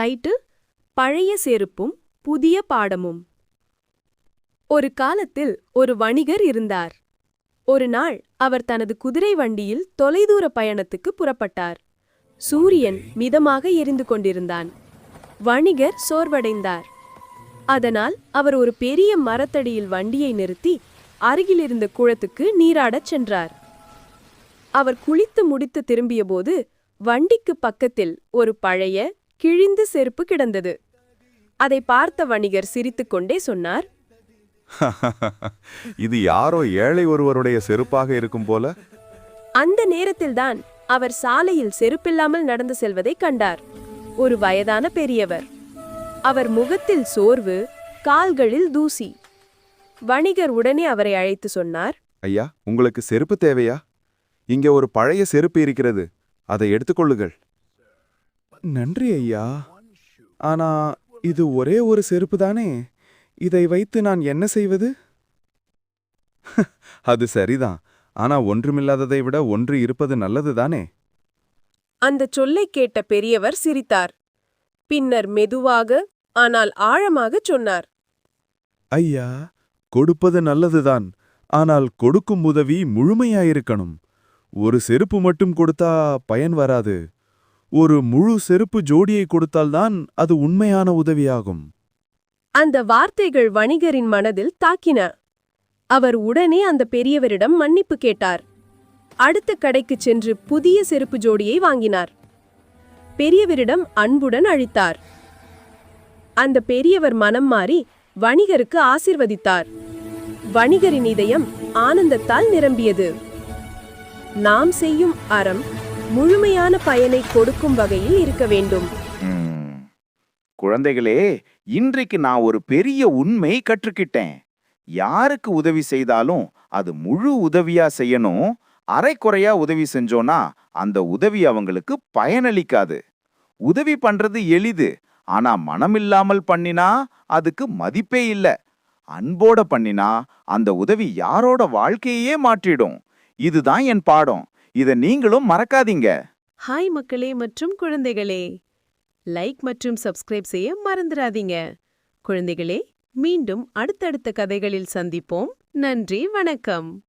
Title பழைய செருப்பும் புதிய பாடமும். ஒரு காலத்தில் ஒரு வணிகர் இருந்தார். ஒரு நாள் அவர் தனது குதிரை வண்டியில் தொலைதூர பயணத்துக்கு புறப்பட்டார். சூரியன் மிதமாக எரிந்து கொண்டிருந்தான். வணிகர் சோர்வடைந்தார். அதனால் அவர் ஒரு பெரிய மரத்தடியில் வண்டியை நிறுத்தி அருகிலிருந்த குளத்துக்கு நீராடச் சென்றார். அவர் குளித்து முடித்து திரும்பியபோது வண்டிக்கு பக்கத்தில் ஒரு பழைய கிழிந்த செருப்பு கிடந்தது. அதை பார்த்த வணிகர் சிரித்துக்கொண்டே சொன்னார் இது யாரோ ஏழை ஒருவருடைய செருப்பாக இருக்கும் போல. அந்த நேரத்தில்தான் அவர் சாலையில் செருப்பில்லாமல் நடந்து செல்வதைக் கண்டார். ஒரு வயதான பெரியவர். அவர் முகத்தில் சோர்வு கால்களில் தூசி. வணிகர் உடனே அவரை அழைத்து சொன்னார் ஐயா உங்களுக்கு செருப்பு தேவையா? இங்கே ஒரு பழைய செருப்பு இருக்கிறது. அதை எடுத்துக்கொள்ளுங்கள். நன்றி ஐயா. ஆனா இது ஒரே ஒரு செருப்பு தானே? இதை வைத்து நான் என்ன செய்வது? அது சரிதான். ஆனா ஒன்றுமில்லாததை விட ஒன்று இருப்பது நல்லது தானே? அந்த சொல்லைக் கேட்ட பெரியவர் சிரித்தார். பின்னர் மெதுவாக ஆனால் ஆழமாகச் சொன்னார். ஐயா கொடுப்பது நல்லதுதான். ஆனால் கொடுக்கும் உதவி முழுமையாயிருக்கணும். ஒரு செருப்பு மட்டும் கொடுத்தா பயன் வராது. ஒரு முழு செருப்பு ஜோடியை கொடுத்தால்தான் அது உண்மையான உதவியாகும். அந்த வார்த்தைகள் வணிகரின் மனதில் தாக்கின. அவர் உடனே அந்த பெரியவரிடம் மன்னிப்பு கேட்டார். அடுத்த கடைக்கு சென்று புதிய செருப்பு ஜோடியை வாங்கினார். பெரியவரிடம் அன்புடன் அழித்தார் அந்த பெரியவர் மனம் மாறி வணிகருக்கு ஆசிர்வதித்தார். வணிகரின் இதயம் ஆனந்தத்தால் நிரம்பியது. நாம் செய்யும் அறம் முழுமையான பயனை கொடுக்கும் வகையில் இருக்க வேண்டும். குழந்தைகளே இன்றைக்கு நான் ஒரு பெரிய உண்மை கற்றுக்கிட்டேன். யாருக்கு உதவி செய்தாலும் அது முழு உதவியா செய்யணும். அரைக்குறையா உதவி செஞ்சோனா அந்த உதவி அவங்களுக்கு பயனளிக்காது. உதவி பண்றது எளிது. ஆனா மனமில்லாமல் பண்ணினா அதுக்கு மதிப்பே இல்ல. அன்போட பண்ணினா அந்த உதவி யாரோட வாழ்க்கையே மாற்றிடும். இதுதான் என் பாடம். இதை நீங்களும் மறக்காதீங்க. ஹாய் மக்களே மற்றும் குழந்தைகளே. லைக் மற்றும் சப்ஸ்கிரைப் செய்ய மறந்துடாதீங்க. குழந்தைகளே மீண்டும் அடுத்தடுத்த கதைகளில் சந்திப்போம். நன்றி வணக்கம்.